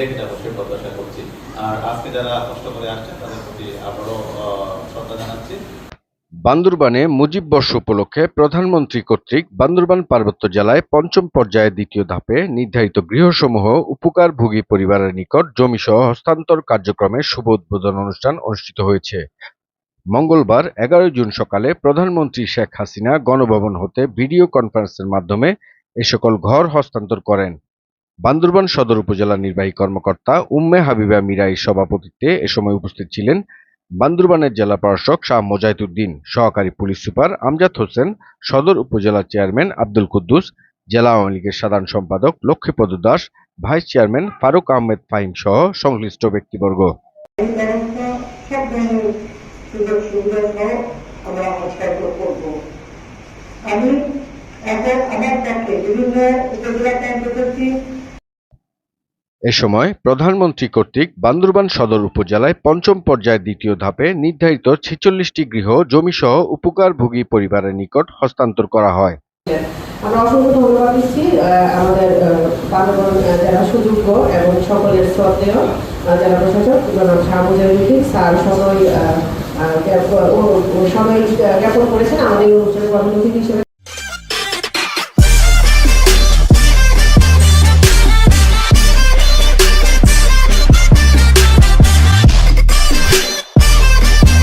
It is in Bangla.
দেখে যাব, সে প্রত্যাশা করছি। আর আজকে যারা কষ্ট করে আসছেন, তাদের প্রতি আবারও শ্রদ্ধা জানাচ্ছি। বান্দরবানে মুজিব বর্ষ উপলক্ষে প্রধানমন্ত্রী কর্তৃক বান্দরবান পার্বত্য জেলায় পঞ্চম পর্যায়ে দ্বিতীয় ধাপে নির্ধারিত গৃহসমূহ উপকারভোগী পরিবারের নিকট জমিসহ হস্তান্তর কার্যক্রমের শুভ উদ্বোধন অনুষ্ঠান অনুষ্ঠিত হয়েছে। মঙ্গলবার এগারোই জুন সকালে প্রধানমন্ত্রী শেখ হাসিনা গণভবন হতে ভিডিও কনফারেন্সের মাধ্যমে এ সকল ঘর হস্তান্তর করেন। বান্দরবান সদর উপজেলা নির্বাহী কর্মকর্তা উম্মে হাবিবা মিরাই সভাপতিত্বে এ সময় উপস্থিত ছিলেন বান্দরবানের জেলা প্রশাসক শাহ মোজাহিদুদ্দিন সহকারী পুলিশ সুপার আমজাদ হোসেন, সদর উপজেলা চেয়ারম্যান আব্দুল কুদ্দুস, জেলা আওয়ামী লীগের সাধারণ সম্পাদক লক্ষ্মীপদ দাস, ভাইস চেয়ারম্যান ফারুক আহমেদ ফাহিম সহ সংশ্লিষ্ট ব্যক্তিবর্গ। আমি এখন আমার পক্ষে বিভিন্ন উপজেলা কর্মসূচি এ সময় প্রধানমন্ত্রী কর্তৃক বান্দরবান সদর উপজেলায় পঞ্চম পর্যায়ের দ্বিতীয় ধাপে নির্ধারিত ছেচল্লিশটি গৃহ জমিসহ উপকারভোগী পরিবারের নিকট হস্তান্তর করা হয়। আমরা অসংখ্য ধন্যবাদ দিচ্ছি আমাদের বান্দরবান যারা সুযোগ্য এবং সকলের শ্রদ্ধেয় জেলা প্রশাসক জনাব শাহ মুজাহিদুদ্দিন স্যার সবাই সবাই জ্ঞাপন করেছেন। আমাদের অনুষ্ঠানের প্রধান অতিথি হিসেবে